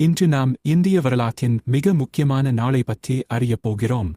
இன்று நாம் இந்திய வரலாற்றின் மிக முக்கியமான நாளை பற்றி அறியப் போகிறோம்.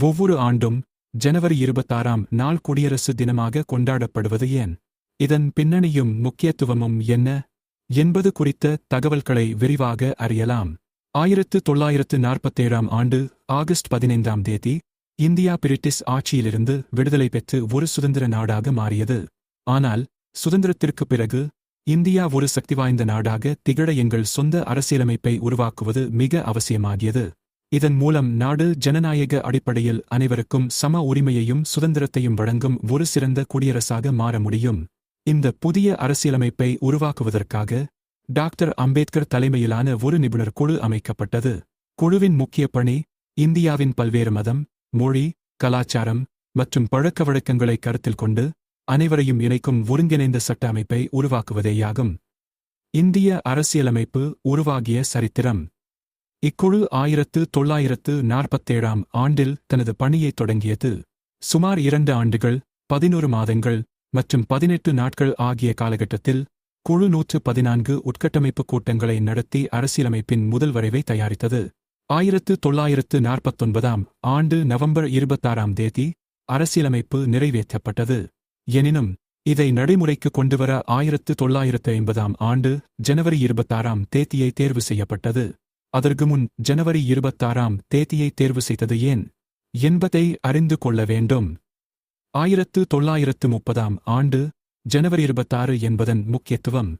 ஒவ்வொரு ஆண்டும் ஜனவரி இருபத்தாறாம் நாள் குடியரசு தினமாக கொண்டாடப்படுவது ஏன்? இதன் பின்னணியும் முக்கியத்துவமும் என்ன? என்பது குறித்த தகவல்களை விரிவாக அறியலாம். ஆயிரத்து தொள்ளாயிரத்து நாற்பத்தேழாம் ஆண்டு ஆகஸ்ட் பதினைந்தாம் தேதி இந்தியா பிரிட்டிஷ் ஆட்சியிலிருந்து விடுதலை பெற்று ஒரு சுதந்திர நாடாக மாறியது. ஆனால் சுதந்திரத்திற்குப் பிறகு இந்தியா ஒரு சக்தி வாய்ந்த நாடாக திகழ எங்கள் சொந்த அரசியலமைப்பை உருவாக்குவது மிக அவசியமாகியது. இதன் மூலம் நாடு ஜனநாயக அடிப்படையில் அனைவருக்கும் சம உரிமையையும் சுதந்திரத்தையும் வழங்கும் ஒரு சிறந்த குடியரசாக மாற முடியும். இந்த புதிய அரசியலமைப்பை உருவாக்குவதற்காக டாக்டர் அம்பேத்கர் தலைமையிலான ஒரு நிபுணர் குழு அமைக்கப்பட்டது. குழுவின் முக்கிய பணி இந்தியாவின் பல்வேறு மதம் மொழி கலாச்சாரம் மற்றும் பழக்க வழக்கங்களை கருத்தில் கொண்டு அனைவரையும் இணைக்கும் ஒருங்கிணைந்த சட்ட அமைப்பை உருவாக்குவதேயாகும் இந்திய அரசியலமைப்பு உருவாகிய சரித்திரம். இக்குழு ஆயிரத்து தொள்ளாயிரத்து நாற்பத்தேழாம் ஆண்டில் தனது பணியைத் தொடங்கியது. சுமார் இரண்டு ஆண்டுகள் பதினொரு மாதங்கள் மற்றும் பதினெட்டு நாட்கள் ஆகிய காலகட்டத்தில் குழு நூற்று பதினான்கு உட்கட்டமைப்பு கூட்டங்களை நடத்தி அரசியலமைப்பின் முதல் வரைவை தயாரித்தது. ஆயிரத்து தொள்ளாயிரத்து நாற்பத்தொன்பதாம் ஆண்டு நவம்பர் இருபத்தாறாம் தேதி அரசியலமைப்பு நிறைவேற்றப்பட்டது. எனினும் இதை நடைமுறைக்கு கொண்டுவர ஆயிரத்து தொள்ளாயிரத்து ஐம்பதாம் ஆண்டு ஜனவரி இருபத்தாறாம் தேதியை தேர்வு செய்யப்பட்டது. அதற்கு முன் ஜனவரி இருபத்தாறாம் தேதியை தேர்வு செய்தது ஏன்? என்பதை அறிந்து கொள்ள வேண்டும். ஆயிரத்து தொள்ளாயிரத்து முப்பதாம் ஆண்டு ஜனவரி இருபத்தாறு என்பதன் முக்கியத்துவம்.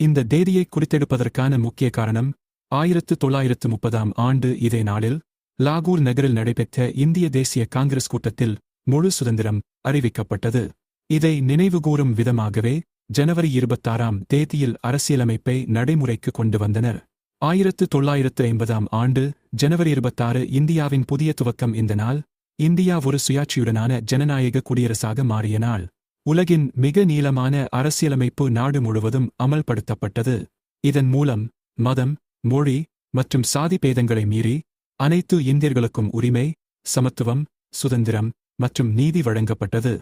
இந்த தேதியை குறித்தெடுப்பதற்கான முக்கிய காரணம் ஆயிரத்து தொள்ளாயிரத்து முப்பதாம் ஆண்டு இதே நாளில் லாகூர் நகரில் நடைபெற்ற இந்திய தேசிய காங்கிரஸ் கூட்டத்தில் முழு சுதந்திரம் அறிவிக்கப்பட்டது. இதை நினைவுகூரும் விதமாகவே ஜனவரி இருபத்தாறாம் தேதியில் அரசியலமைப்பை நடைமுறைக்கு கொண்டு வந்தனர். ஆயிரத்து தொள்ளாயிரத்து ஐம்பதாம் ஆண்டு ஜனவரி இருபத்தாறு இந்தியாவின் புதிய துவக்கம் இந்த நாள் இந்தியா ஒரு சுயாட்சியுடனான ஜனநாயக குடியரசாக மாறிய நாள். உலகின் மிக நீளமான அரசியலமைப்பு நாடு முழுவதும் அமல்படுத்தப்பட்டது. இதன் மூலம் மதம் மொழி மற்றும் சாதி பேதங்களை மீறி அனைத்து இந்தியர்களுக்கும் உரிமை சமத்துவம் சுதந்திரம் மற்றும் நீதி வழங்கப்பட்டது.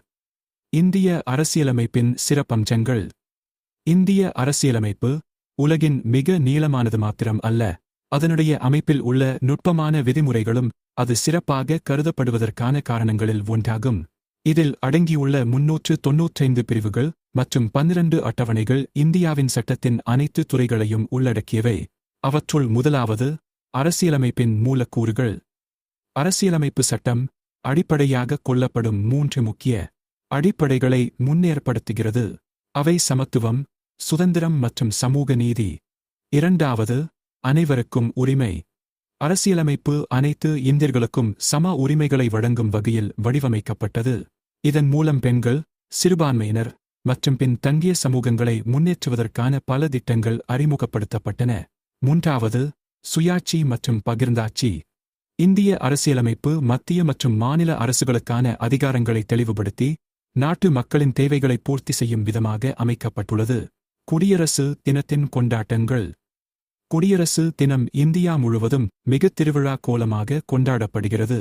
இந்திய அரசியலமைப்பின் சிறப்பம்சங்கள். இந்திய அரசியலமைப்பு உலகின் மிக நீளமானது மாத்திரம் அல்ல அதனுடைய அமைப்பில் உள்ள நுட்பமான விதிமுறைகளும் அது சிறப்பாக கருதப்படுவதற்கான காரணங்களில் ஒன்றாகும். இதில் அடங்கியுள்ள முன்னூற்று தொன்னூற்றைந்து பிரிவுகள் மற்றும் பன்னிரண்டு அட்டவணைகள் இந்தியாவின் சட்டத்தின் அனைத்து துறைகளையும் உள்ளடக்கியவை. அவற்றுள் முதலாவது அரசியலமைப்பின் மூலக்கூறுகள். அரசியலமைப்பு சட்டம் அடிப்படையாக கொள்ளப்படும் மூன்று முக்கிய அடிப்படைகளை முன்னேற்படுத்துகிறது. அவை சமத்துவம் சுதந்திரம் மற்றும் சமூக நீதி. இரண்டாவது அனைவருக்கும் உரிமை. அரசியலமைப்பு அனைத்து இந்தியர்களுக்கும் சம உரிமைகளை வழங்கும் வகையில் வடிவமைக்கப்பட்டது. இதன் மூலம் பெண்கள் சிறுபான்மையினர் மற்றும் பின் தங்கிய சமூகங்களை முன்னேற்றுவதற்கான பல திட்டங்கள் அறிமுகப்படுத்தப்பட்டன. மூன்றாவது சுயாட்சி மற்றும் பகிர்ந்தாட்சி. இந்திய அரசியலமைப்பு மத்திய மற்றும் மாநில அரசுகளுக்கான அதிகாரங்களை தெளிவுபடுத்தி நாட்டு மக்களின் தேவைகளை பூர்த்தி செய்யும் விதமாக அமைக்கப்பட்டுள்ளது. குடியரசு தினத்தின் கொண்டாட்டங்கள். குடியரசு தினம் இந்தியா முழுவதும் மிக திருவிழா கோலமாக கொண்டாடப்படுகிறது.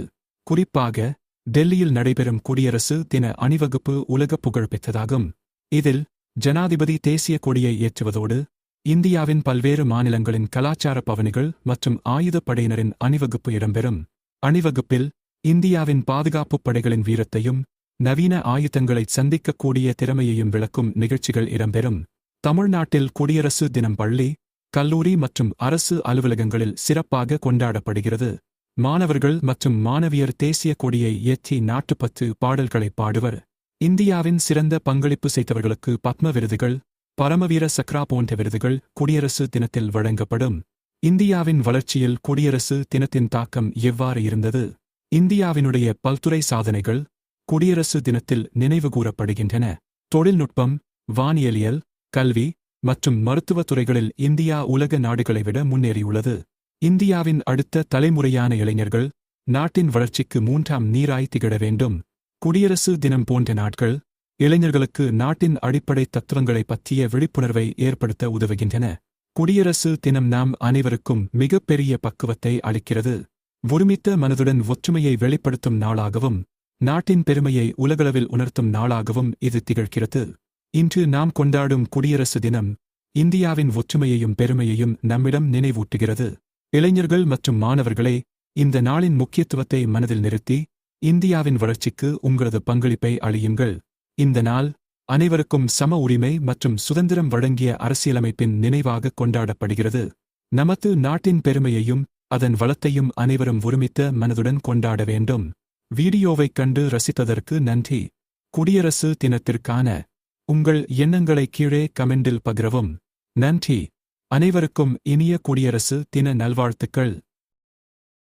குறிப்பாக டெல்லியில் நடைபெறும் குடியரசு தின அணிவகுப்பு உலக புகழ் பெற்றதாகும். இதில் ஜனாதிபதி தேசிய கொடியை ஏற்றுவதோடு இந்தியாவின் பல்வேறு மாநிலங்களின் கலாச்சார பவனிகள் மற்றும் ஆயுதப்படையினரின் அணிவகுப்பு இடம்பெறும். அணிவகுப்பில் இந்தியாவின் பாதுகாப்புப் படைகளின் வீரத்தையும் நவீன ஆயுதங்களைச் சந்திக்கக்கூடிய திறமையையும் விளக்கும் நிகழ்ச்சிகள் இடம்பெறும். தமிழ்நாட்டில் குடியரசு தினம் பள்ளி கல்லூரி மற்றும் அரசு அலுவலகங்களில் சிறப்பாக கொண்டாடப்படுகிறது. மாணவர்கள் மற்றும் மாணவியர் தேசிய கொடியை ஏற்றி நாட்டுப்பற்று பாடல்களை பாடுவர். இந்தியாவின் சிறந்த பங்களிப்பு செய்தவர்களுக்கு பத்ம விருதுகள் பரமவீர சக்ரா போன்ற விருதுகள் குடியரசு தினத்தில் வழங்கப்படும். இந்தியாவின் வளர்ச்சியில் குடியரசு தினத்தின் தாக்கம் எவ்வாறு இருந்தது? இந்தியாவினுடைய பல்துறை சாதனைகள் குடியரசு தினத்தில் நினைவுகூரப்படுகின்றன. தொழில்நுட்பம் வானியலியல் கல்வி மற்றும் மருத்துவத் துறைகளில் இந்தியா உலக நாடுகளை விட முன்னேறியுள்ளது. இந்தியாவின் அடுத்த தலைமுறையான இளைஞர்கள் நாட்டின் வளர்ச்சிக்கு மூன்றாம் நீராய் திகழ வேண்டும். குடியரசு தினம் போன்ற நாட்கள் இளைஞர்களுக்கு நாட்டின் அடிப்படை தத்துவங்களைப் பற்றிய விழிப்புணர்வை ஏற்படுத்த உதவுகின்றன. குடியரசு தினம் நாம் அனைவருக்கும் மிகப்பெரிய பக்குவத்தை அளிக்கிறது. ஒருமித்த மனதுடன் ஒற்றுமையை வெளிப்படுத்தும் நாளாகவும் நாட்டின் பெருமையை உலகளவில் உணர்த்தும் நாளாகவும் இது திகழ்கிறது. இன்று நாம் கொண்டாடும் குடியரசு தினம் இந்தியாவின் ஒற்றுமையையும் பெருமையையும் நம்மிடம் நினைவூட்டுகிறது. இளைஞர்கள் மற்றும் மாணவர்களே இந்த நாளின் முக்கியத்துவத்தை மனதில் நிறுத்தி இந்தியாவின் வளர்ச்சிக்கு உங்களது பங்களிப்பை அளியுங்கள். இந்த நாள் அனைவருக்கும் சம உரிமை மற்றும் சுதந்திரம் வழங்கிய அரசியலமைப்பின் நினைவாக கொண்டாடப்படுகிறது. நமது நாட்டின் பெருமையையும் அதன் வளத்தையும் அனைவரும் ஒருமித்த மனதுடன் கொண்டாட வேண்டும். வீடியோவைக் கண்டு ரசித்ததற்கு நன்றி. குடியரசு தினத்திற்கான உங்கள் எண்ணங்களை கீழே கமெண்டில் பகிரவும். நன்றி. அனைவருக்கும் இனிய குடியரசு தின நல்வாழ்த்துக்கள்.